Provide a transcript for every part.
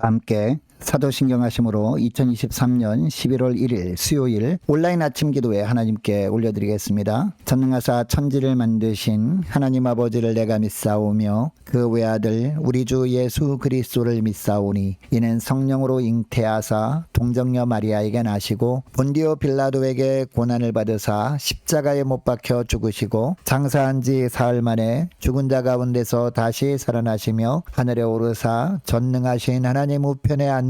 함께 사도신경 하심으로 2023년 11월 1일 수요일 온라인 아침 기도에 하나님께 올려드리겠습니다. 전능하사 천지를 만드신 하나님 아버지를 내가 믿사오며 그 외아들 우리 주 예수 그리스도를 믿사오니 이는 성령으로 잉태하사 동정녀 마리아에게 나시고 본디오 빌라도에게 고난을 받으사 십자가에 못 박혀 죽으시고 장사한 지 사흘 만에 죽은 자 가운데서 다시 살아나시며 하늘에 오르사 전능하신 하나님 우편에 앉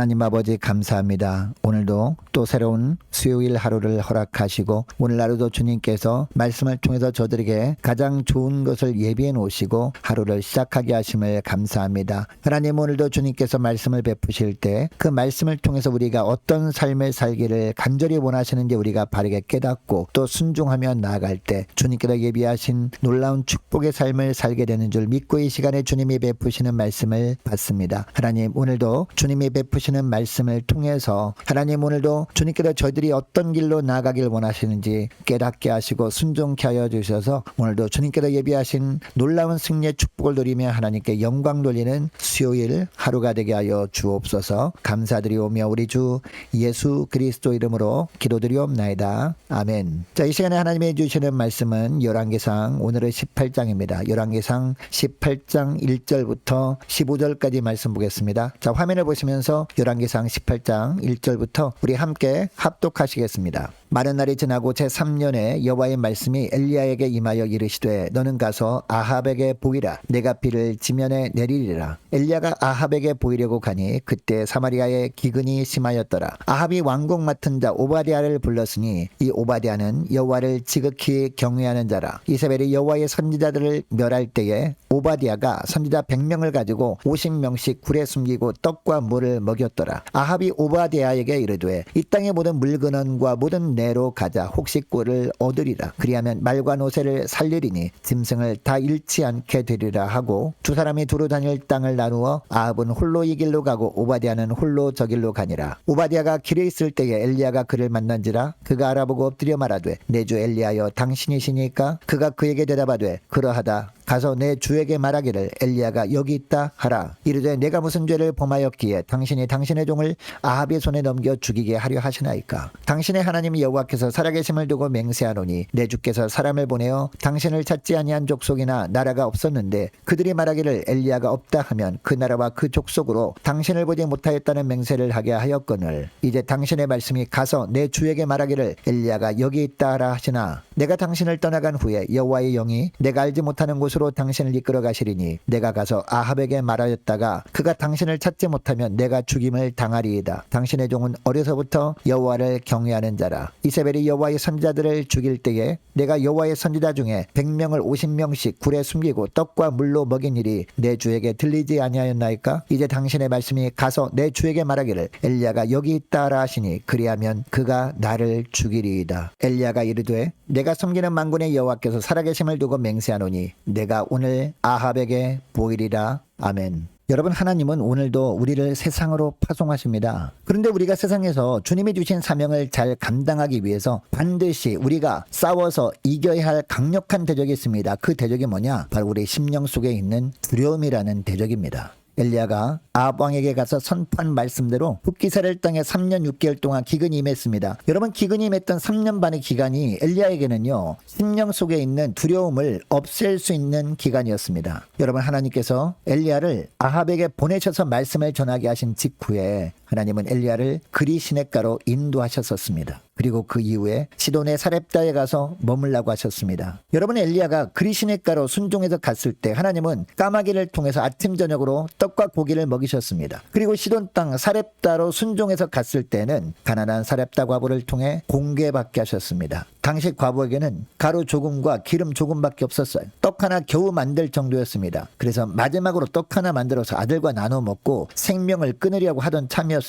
하나님 아버지 감사합니다. 오늘도 또 새로운 수요일 하루를 허락하시고 오늘 하루도 주님께서 말씀을 통해서 저들에게 가장 좋은 것을 예비해 놓으시고 하루를 시작하게 하심을 감사합니다. 하나님 오늘도 주님께서 말씀을 베푸실 때 그 말씀을 통해서 우리가 어떤 삶을 살기를 간절히 원하시는지 우리가 바르게 깨닫고 또 순종하며 나아갈 때 주님께서 예비하신 놀라운 축복의 삶을 살게 되는 줄 믿고 이 시간에 주님이 베푸시는 말씀을 받습니다. 하나님 오늘도 주님이 베푸시는 말씀을 통해서 하나님 오늘도 주님께서 저희들이 어떤 길로 나아가길 원하시는지 깨닫게 하시고 순종케 하여 주셔서 오늘도 주님께서 예비하신 놀라운 승리의 축복을 누리며 하나님께 영광 돌리는 수요일 하루가 되게 하여 주옵소서 감사드리오며 우리 주 예수 그리스도 이름으로 기도드리옵나이다. 아멘. 자, 이 시간에 하나님이 주시는 말씀은 열왕기상 오늘은 18장입니다. 열왕기상 18장 1절부터 15절까지 말씀 보겠습니다. 자, 화면을 보시면서 열왕기상 18장 1절부터 우리 함께 합독하시겠습니다. 많은 날이 지나고 제3년에 여호와의 말씀이 엘리야에게 임하여 이르시되 너는 가서 아합에게 보이라. 내가 비를 지면에 내리리라. 엘리야가 아합에게 보이려고 가니 그때 사마리아에 기근이 심하였더라. 아합이 왕궁 맡은 자 오바디아를 불렀으니 이 오바디아는 여호와를 지극히 경외하는 자라. 이세벨이 여호와의 선지자들을 멸할 때에 오바디아가 선지자 100명을 가지고 50명씩 굴에 숨기고 떡과 물을 먹였더라. 아합이 오바디아에게 이르되 이 땅의 모든 물근원과 모든 내로 가자 혹시 꼴을 얻으리라. 그리하면 말과 노새를 살리리니 짐승을 다 잃지 않게 되리라 하고 두 사람이 두루 다닐 땅을 나누어 아합은 홀로 이 길로 가고 오바디아는 홀로 저 길로 가니라. 오바디아가 길에 있을 때에 엘리야가 그를 만난지라 그가 알아보고 엎드려 말하되 내주 엘리야여 당신이시니까 그가 그에게 대답하되 그러하다 가서 내 주에게 말하기를 엘리야가 여기 있다 하라. 이르되 내가 무슨 죄를 범하였기에 당신이 당신의 종을 아합의 손에 넘겨 죽이게 하려 하시나이까? 당신의 하나님 여호와께서 살아계심을 두고 맹세하노니 내 주께서 사람을 보내어 당신을 찾지 아니한 족속이나 나라가 없었는데 그들이 말하기를 엘리야가 없다 하면 그 나라와 그 족속으로 당신을 보지 못하였다는 맹세를 하게 하였거늘. 이제 당신의 말씀이 가서 내 주에게 말하기를 엘리야가 여기 있다 하라 하시나? 내가 당신을 떠나간 후에 여호와의 영이 내가 알지 못하는 곳으로 당신을 이끌어 가시리니 내가 가서 아합에게 말하였다가 그가 당신을 찾지 못하면 내가 죽임을 당하리이다. 당신의 종은 어려서부터 여호와를 경외하는 자라. 이세벨이 여호와의 선지자들을 죽일 때에 내가 여호와의 선지자 중에 100명을 50명씩 굴에 숨기고 떡과 물로 먹인 일이 내 주에게 들리지 아니하였나이까? 이제 당신의 말씀이 가서 내 주에게 말하기를 엘리야가 여기 있다라 하시니 그리하면 그가 나를 죽이리이다. 엘리야가 이르되 내가 섬기는 만군의 여호와께서 살아계심을 두고 맹세하노니 내가 오늘 아합에게 보이리라 아멘 여러분 하나님은 오늘도 우리를 세상으로 파송하십니다. 그런데 우리가 세상에서 주님이 주신 사명을 잘 감당하기 위해서 반드시 우리가 싸워서 이겨야 할 강력한 대적이 있습니다. 그 대적이 뭐냐? 바로 우리 심령 속에 있는 두려움이라는 대적입니다. 엘리야가 아합 왕에게 가서 선포한 말씀대로 흑기사를 땅에 3년 6개월 동안 기근이 임했습니다. 여러분 기근이 임했던 3년 반의 기간이 엘리야에게는요 심령 속에 있는 두려움을 없앨 수 있는 기간이었습니다. 여러분 하나님께서 엘리야를 아합에게 보내셔서 말씀을 전하게 하신 직후에 하나님은 엘리야를 그리 시냇가로 인도하셨었습니다. 그리고 그 이후에 시돈의 사렙다에 가서 머물라고 하셨습니다. 여러분 엘리야가 그리 시냇가로 순종해서 갔을 때 하나님은 까마귀를 통해서 아침 저녁으로 떡과 고기를 먹이셨습니다. 그리고 시돈 땅 사렙다로 순종해서 갔을 때는 가난한 사렙다 과부를 통해 공개받게 하셨습니다. 당시 과부에게는 가루 조금과 기름 조금밖에 없었어요. 떡 하나 겨우 만들 정도였습니다. 그래서 마지막으로 떡 하나 만들어서 아들과 나눠 먹고 생명을 끊으려고 하던 참이었습니다.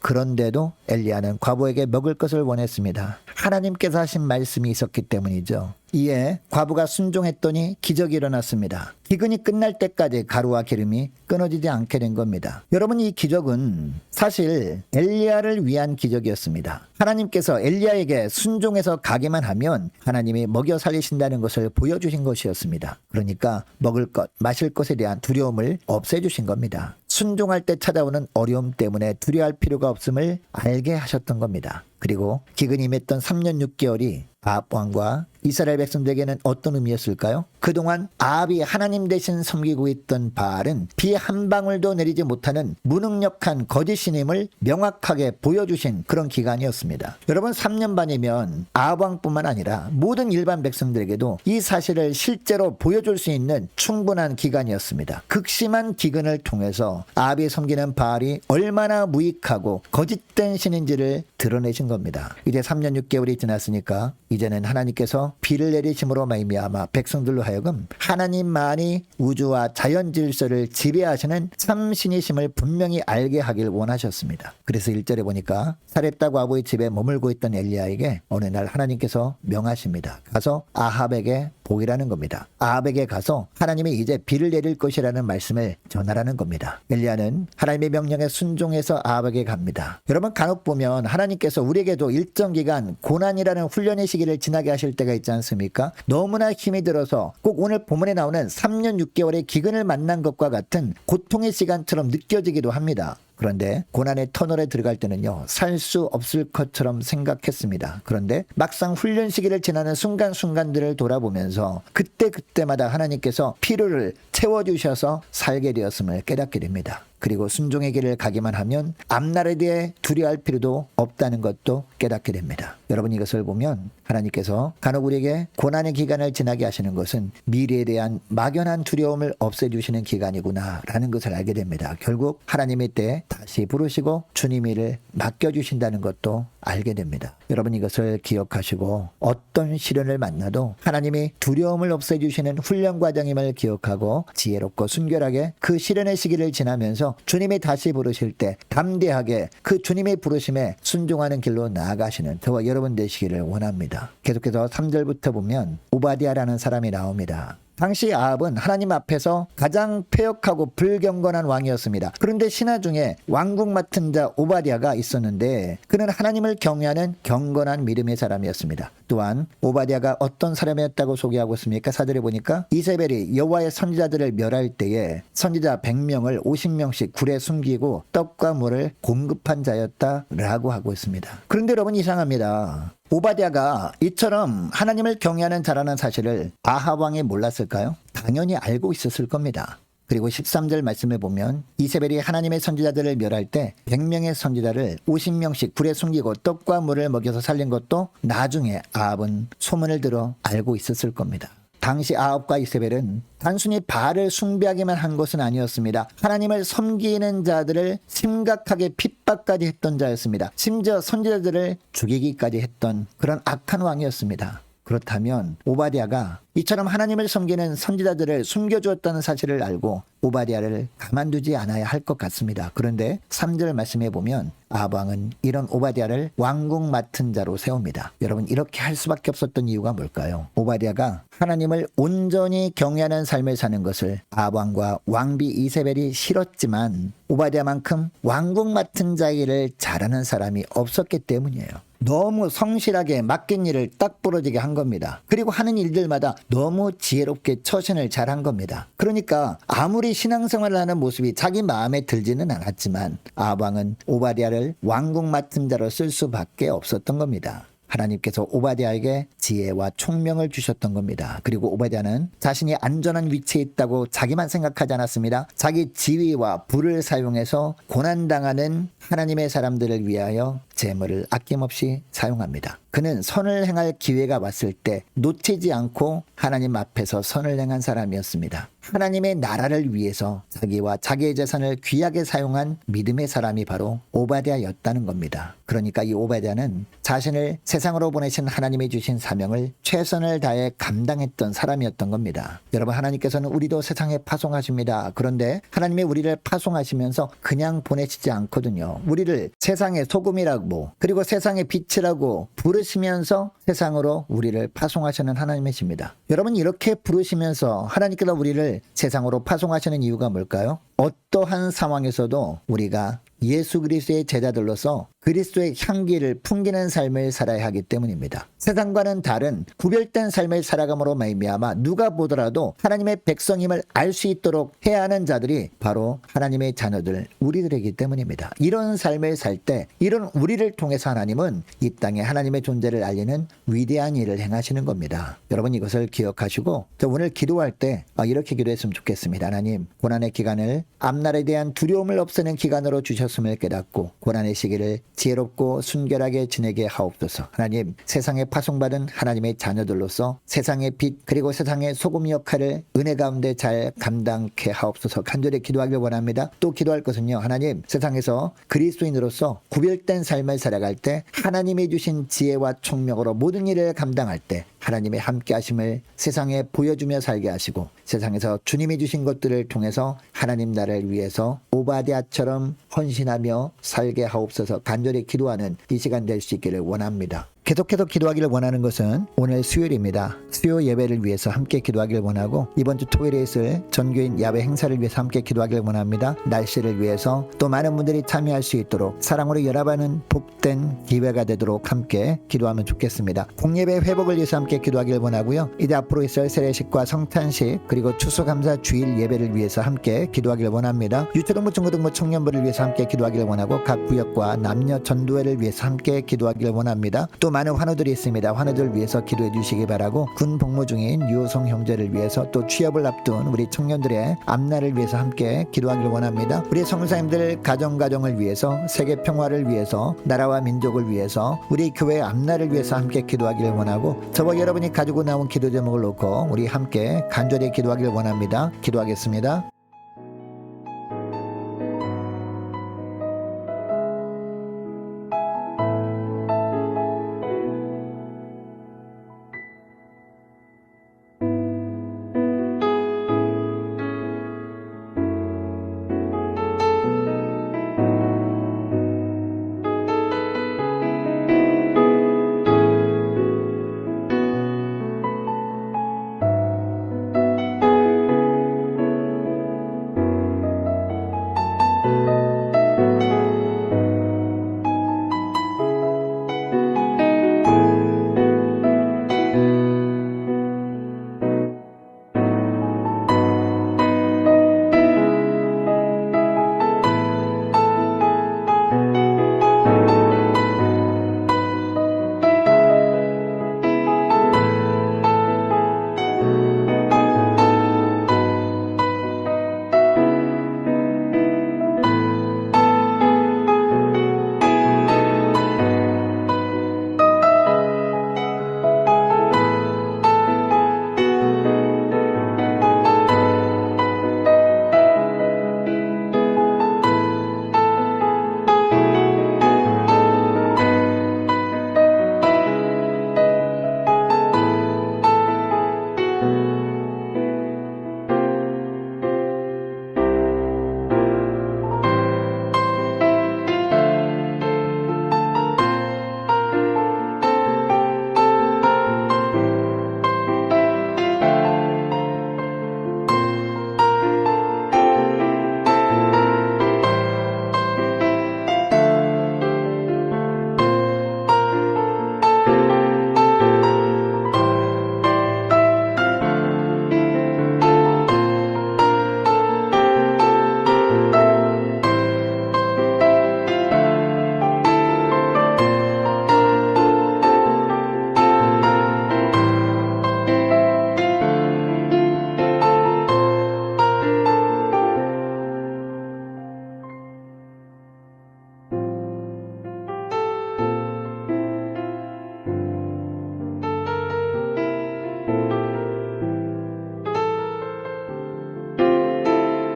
그런데도 엘리야는 과부에게 먹을 것을 원했습니다. 하나님께서 하신 말씀이 있었기 때문이죠. 이에 과부가 순종했더니 기적이 일어났습니다. 기근이 끝날 때까지 가루와 기름이 끊어지지 않게 된 겁니다. 여러분 이 기적은 사실 엘리야를 위한 기적이었습니다. 하나님께서 엘리야에게 순종해서 가기만 하면 하나님이 먹여 살리신다는 것을 보여주신 것이었습니다. 그러니까 먹을 것, 마실 것에 대한 두려움을 없애주신 겁니다. 순종할 때 찾아오는 어려움 때문에 두려워할 필요가 없음을 알게 하셨던 겁니다. 그리고 기근이 임했던 3년 6개월이 아합 왕과 이스라엘 백성들에게는 어떤 의미였을까요? 그동안 아합이 하나님 대신 섬기고 있던 바알은 비 한 방울도 내리지 못하는 무능력한 거짓 신임을 명확하게 보여주신 그런 기간이었습니다. 여러분 3년 반이면 아합 왕뿐만 아니라 모든 일반 백성들에게도 이 사실을 실제로 보여줄 수 있는 충분한 기간이었습니다. 극심한 기근을 통해서 아합이 섬기는 바알이 얼마나 무익하고 거짓된 신인지를 드러내신 겁니다. 이제 3년 6개월이 지났으니까 이제는 하나님께서 비를 내리심으로 말미암아 백성들로 하여금 하나님만이 우주와 자연 질서를 지배하시는 참 신이심을 분명히 알게 하길 원하셨습니다. 그래서 1절에 보니까 사렙다 과부의 집에 머물고 있던 엘리야에게 어느 날 하나님께서 명하십니다. 가서 아합에게 복이라는 겁니다. 아합에게 가서 하나님이 이제 비를 내릴 것이라는 말씀을 전하라는 겁니다. 엘리야는 하나님의 명령에 순종해서 아합에게 갑니다. 여러분 간혹 보면 하나님께서 우리에게도 일정 기간 고난이라는 훈련의 시기를 지나게 하실 때가 있지 않습니까? 너무나 힘이 들어서 꼭 오늘 본문에 나오는 3년 6개월의 기근을 만난 것과 같은 고통의 시간처럼 느껴지기도 합니다. 그런데 고난의 터널에 들어갈 때는요, 살 수 없을 것처럼 생각했습니다. 그런데 막상 훈련 시기를 지나는 순간순간들을 돌아보면서 그때그때마다 하나님께서 필요를 채워주셔서 살게 되었음을 깨닫게 됩니다. 그리고 순종의 길을 가기만 하면 앞날에 대해 두려워할 필요도 없다는 것도 깨닫게 됩니다. 여러분 이것을 보면 하나님께서 간혹 우리에게 고난의 기간을 지나게 하시는 것은 미래에 대한 막연한 두려움을 없애주시는 기간이구나라는 것을 알게 됩니다. 결국 하나님의 때 다시 부르시고 주님 일을 맡겨주신다는 것도 알게 됩니다. 여러분 이것을 기억하시고 어떤 시련을 만나도 하나님이 두려움을 없애주시는 훈련 과정임을 기억하고 지혜롭고 순결하게 그 시련의 시기를 지나면서 주님이 다시 부르실 때 담대하게 그 주님의 부르심에 순종하는 길로 나아가시는 저와 여러분 되시기를 원합니다. 계속해서 3절부터 보면 오바디아라는 사람이 나옵니다. 당시 아합은 하나님 앞에서 가장 폐역하고 불경건한 왕이었습니다. 그런데 신하 중에 왕궁 맡은 자 오바디아가 있었는데 그는 하나님을 경외하는 경건한 믿음의 사람이었습니다. 또한 오바디아가 어떤 사람이었다고 소개하고 있습니까? 사절에 보니까 이세벨이 여호와의 선지자들을 멸할 때에 선지자 100명을 50명씩 굴에 숨기고 떡과 물을 공급한 자였다라고 하고 있습니다. 그런데 여러분 이상합니다. 오바댜가 이처럼 하나님을 경외하는 자라는 사실을 아합 왕이 몰랐을까요? 당연히 알고 있었을 겁니다. 그리고 13절 말씀에 보면 이세벨이 하나님의 선지자들을 멸할 때 100명의 선지자를 50명씩 굴에 숨기고 떡과 물을 먹여서 살린 것도 나중에 아합은 소문을 들어 알고 있었을 겁니다. 당시 아합과 이세벨은 단순히 바알을 숭배하기만 한 것은 아니었습니다. 하나님을 섬기는 자들을 심각하게 핍박까지 했던 자였습니다. 심지어 선지자들을 죽이기까지 했던 그런 악한 왕이었습니다. 그렇다면 오바디아가 이처럼 하나님을 섬기는 선지자들을 숨겨주었다는 사실을 알고 오바디아를 가만두지 않아야 할 것 같습니다. 그런데 3절 말씀해 보면 아방은 이런 오바디아를 왕궁 맡은 자로 세웁니다. 여러분 이렇게 할 수밖에 없었던 이유가 뭘까요? 오바디아가 하나님을 온전히 경외하는 삶을 사는 것을 아방과 왕비 이세벨이 싫었지만 오바디아만큼 왕궁 맡은 자일을 잘하는 사람이 없었기 때문이에요. 너무 성실하게 맡긴 일을 딱 부러지게 한 겁니다. 그리고 하는 일들마다 너무 지혜롭게 처신을 잘 한 겁니다. 그러니까 아무리 신앙생활을 하는 모습이 자기 마음에 들지는 않았지만 아방은 오바디아를 왕궁 맡은 자로 쓸 수밖에 없었던 겁니다. 하나님께서 오바디아에게 지혜와 총명을 주셨던 겁니다. 그리고 오바디아는 자신이 안전한 위치에 있다고 자기만 생각하지 않았습니다. 자기 지위와 부를 사용해서 고난당하는 하나님의 사람들을 위하여 재물을 아낌없이 사용합니다. 그는 선을 행할 기회가 왔을 때 놓치지 않고 하나님 앞에서 선을 행한 사람이었습니다. 하나님의 나라를 위해서 자기와 자기의 재산을 귀하게 사용한 믿음의 사람이 바로 오바댜였다는 겁니다. 그러니까 이 오바댜는 자신을 세상으로 보내신 하나님이 주신 사명을 최선을 다해 감당했던 사람이었던 겁니다. 여러분 하나님께서는 우리도 세상에 파송하십니다. 그런데 하나님이 우리를 파송하시면서 그냥 보내시지 않거든요. 우리를 세상의 소금이라고 그리고 세상의 빛이라고 부르시면서 세상으로 우리를 파송하시는 하나님이십니다. 여러분 이렇게 부르시면서 하나님께서 우리를 세상으로 파송하시는 이유가 뭘까요? 어떠한 상황에서도 우리가 예수 그리스도의 제자들로서 그리스도의 향기를 풍기는 삶을 살아야 하기 때문입니다. 세상과는 다른 구별된 삶을 살아감으로 말미암아 누가 보더라도 하나님의 백성임을 알 수 있도록 해야 하는 자들이 바로 하나님의 자녀들 우리들이기 때문입니다. 이런 삶을 살 때 이런 우리를 통해서 하나님은 이 땅에 하나님의 존재를 알리는 위대한 일을 행하시는 겁니다. 여러분 이것을 기억하시고 저 오늘 기도할 때 아, 이렇게 기도했으면 좋겠습니다. 하나님 고난의 기간을 앞날에 대한 두려움을 없애는 기간으로 주셨음을 깨닫고 고난의 시기를 지혜롭고 순결하게 지내게 하옵소서. 하나님 세상에 파송받은 하나님의 자녀들로서 세상의 빛 그리고 세상의 소금 역할을 은혜 가운데 잘 감당케 하옵소서. 간절히 기도하길 원합니다. 또 기도할 것은요. 하나님 세상에서 그리스도인으로서 구별된 삶을 살아갈 때 하나님이 주신 지혜와 총명으로 모든 일을 감당할 때 하나님의 함께 하심을 세상에 보여주며 살게 하시고 세상에서 주님이 주신 것들을 통해서 하나님 나라를 위해서 오바디아처럼 헌신하며 살게 하옵소서 간절히 기도하는 이 시간 될 수 있기를 원합니다. 계속해서 기도하기를 원하는 것은 오늘 수요일입니다. 수요 예배를 위해서 함께 기도하기를 원하고 이번 주 토요일에 있을 전교인 야외 행사를 위해서 함께 기도하기를 원합니다. 날씨를 위해서 또 많은 분들이 참여할 수 있도록 사랑으로 연합하는 복된 기회가 되도록 함께 기도하면 좋겠습니다. 공예배 회복을 위해서 함께 기도하기를 원하고요. 이제 앞으로 있을 세례식과 성탄식 그리고 추수감사 주일 예배를 위해서 함께 기도하기를 원합니다. 유초등부 중고등부 청년부를 위해서 함께 기도하기를 원하고 각 구역과 남녀 전도회를 위해서 함께 기도하기를 원합니다. 또 많은 환우들이 있습니다. 환우들 위해서 기도해 주시기 바라고 군 복무 중인 유호성 형제를 위해서 또 취업을 앞둔 우리 청년들의 앞날을 위해서 함께 기도하기를 원합니다. 우리 성사님들 가정 가정을 위해서 세계 평화를 위해서 나라와 민족을 위해서 우리 교회 앞날을 위해서 함께 기도하기를 원하고 저와 여러분이 가지고 나온 기도 제목을 놓고 우리 함께 간절히 기도하기를 원합니다. 기도하겠습니다.